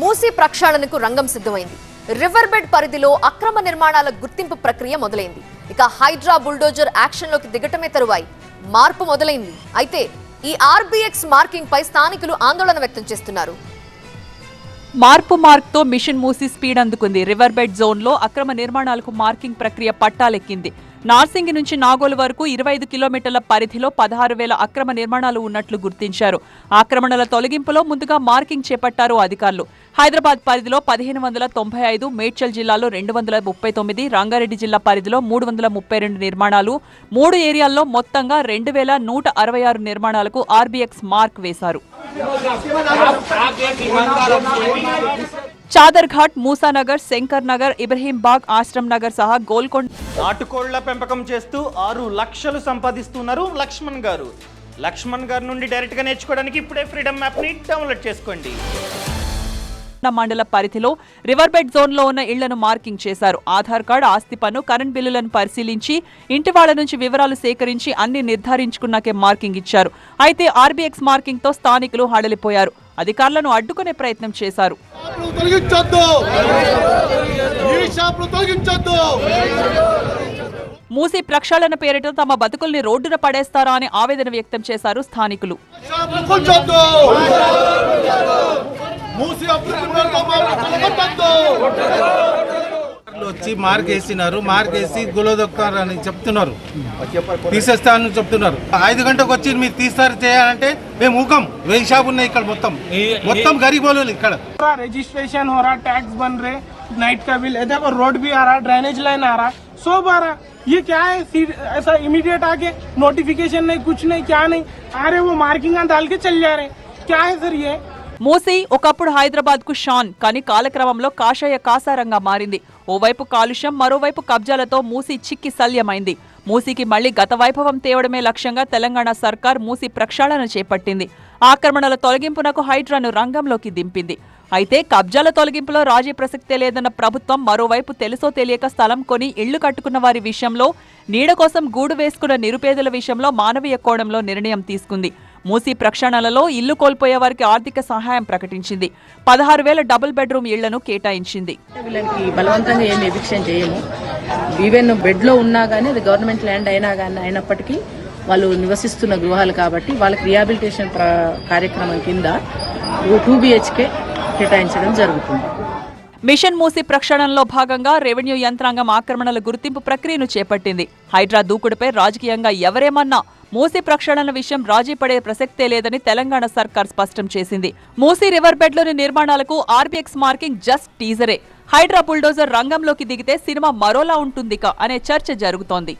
మూసీ ప్రక్షాళనకు రంగం సిద్ధమైంది. River bed పరిధిలో అక్రమ నిర్మాణాల గుర్తింపు ప్రక్రియ మొదలైంది. ఇక హైడ్రా బుల్డోజర్ యాక్షన్లోకి దిగటమే తరువాయి. మార్పు మొదలైంది. అయితే ఈ ఆర్బీఎక్స్ మార్కింగ్ పై స్థానికులు ఆందోళన వ్యక్తం చేస్తున్నారు. మార్పు మార్క్తో మిషన్ మూసి స్పీడ్ అందుకుంది. రివర్ బెడ్ జోన్లో అక్రమ నిర్మాణాలకు మార్కింగ్ ప్రక్రియ పట్టాలెక్కింది. నార్సింగి నుంచి నాగోలు వరకు ఇరవై ఐదు కిలోమీటర్ల పరిధిలో పదహారు వేల అక్రమ నిర్మాణాలు ఉన్నట్లు గుర్తించారు. ఆక్రమణల తొలగింపులో ముందుగా మార్కింగ్ చేపట్టారు అధికారులు. హైదరాబాద్ పరిధిలో పదిహేను వందల తొంభై ఐదు మేడ్చల్ జిల్లాలో రెండు వందల ముప్పై తొమ్మిది రంగారెడ్డి జిల్లా పరిధిలో మూడు వందల ముప్పై రెండు నిర్మాణాలు. మూడు ఏరియాల్లో మొత్తంగా రెండు వేల నూట అరవై ఆరు నిర్మాణాలకు ఆర్బీఎక్స్ మార్క్ వేశారు. చాదర్ఘాట్ మూసానగర్ శంకర్ నగర్ ఇబ్రహీంబాగ్ ఆశ్రమ్ నగర్ సహా గోల్కొండ నాటుకోళ్ళ పెంపకం చేస్తూ ఆరు లక్షలు సంపాదిస్తున్నారు లక్ష్మణ్ గారు. లక్ష్మణ్ గారి నుండి డైరెక్ట్గా నేర్చుకోవడానికి ఇప్పుడే ఫ్రీడమ్ యాప్ని డౌన్లోడ్ చేసుకోండి. మండల పరిధిలో రివర్ బెడ్ జోన్లో ఉన్న ఇళ్ళను మార్కింగ్ చేశారు. ఆధార్ కార్డు ఆస్తి పన్ను కరెంట్ బిల్లులను పరిశీలించి ఇంటి వాళ్ళ నుంచి వివరాలు సేకరించి అన్ని నిర్ధారించుకున్నాకే మార్కింగ్ ఇచ్చారు. అయితే ఆర్బీఎక్స్ మార్కింగ్తో స్థానికులు హడలిపోయారు. అధికారులను అడ్డుకునే ప్రయత్నం చేశారు. మూసి ప్రక్షాళన పేరిట తమ బతుకుల్ని రోడ్డున పడేస్తారా అని ఆవేదన వ్యక్తం చేశారు స్థానికులు. వచ్చి మార్క్ వేసినారు మార్క్ వేసి గులదొక్కారు అని చెప్తున్నారు తీసేస్తానని చెప్తున్నారు ఐదు గంటకు వచ్చి మీరు తీస్తారు చేయాలంటే మేము ఊకం వెయ్యి షాపు ఉన్నాయి ఇక్కడ మొత్తం మొత్తం గరీబోలు ఇక్కడ पूरा रजिस्ट्रेशन हो रहा टैक्स बन रहे नाइट का बिल है देखो रोड भी आ रहा ड्रेनेज लाइन आ रहा सब आ रहा ये क्या है सी- ऐसा इमीडिएट आके नोटिफिकेशन नहीं कुछ नहीं क्या नहीं आ रहे वो मार्किंग डाल के चल जा रहे क्या है सर ये మూసి ఒకప్పుడు హైదరాబాద్కు షాన్ కానీ కాలక్రమంలో కాషాయ కాసారంగా మారింది. ఓవైపు కాలుష్యం మరోవైపు కబ్జాలతో మూసి చిక్కి శల్యమైంది. మూసీకి మళ్ళీ గత వైభవం తేవడమే లక్ష్యంగా తెలంగాణ సర్కార్ మూసి ప్రక్షాళన చేపట్టింది. ఆక్రమణల తొలగింపునకు హైడ్రాను రంగంలోకి దింపింది. అయితే కబ్జాల తొలగింపులో రాజీ ప్రసక్తే లేదన్న ప్రభుత్వం మరోవైపు తెలుసో తెలియక స్థలం కొని ఇళ్ళు కట్టుకున్న వారి విషయంలో నీడ కోసం గూడు వేసుకున్న నిరుపేదల విషయంలో మానవీయ కోణంలో నిర్ణయం తీసుకుంది. మూసీ ప్రక్షాళనలో ఇల్లు కోల్పోయే వారికి ఆర్థిక సహాయం ప్రకటించింది. పదహారు వేల డబుల్ బెడ్రూమ్ ఇళ్ళను కేటాయించింది. వీళ్ళకి బలవంతంగా ఏమి ఎవిక్షన్ చేయము. ఈవెన్ బెడ్లో ఉన్నా కానీ అది గవర్నమెంట్ ల్యాండ్ అయినా కానీ అయినప్పటికీ వాళ్ళు నివసిస్తున్న గృహాలు కాబట్టి వాళ్ళకి రిహాబిలిటేషన్ కార్యక్రమం కింద టూ బిహెచ్కే కేటాయించడం జరుగుతుంది. మిషన్ మూసి ప్రక్షాళనలో భాగంగా రెవెన్యూ యంత్రాంగం ఆక్రమణల గుర్తింపు ప్రక్రియను చేపట్టింది. హైడ్రా దూకుడుపై రాజకీయంగా ఎవరేమన్నా మూసీ ప్రక్షాళన విషయం రాజీ పడే ప్రసక్తే లేదని తెలంగాణ సర్కార్ స్పష్టం చేసింది. మూసీ రివర్ బెడ్లోని నిర్మాణాలకు ఆర్బీఎక్స్ మార్కింగ్ జస్ట్ టీజరే. హైడ్రా బుల్డోజర్ రంగంలోకి దిగితే సినిమా మరోలా ఉంటుందిక అనే చర్చ జరుగుతోంది.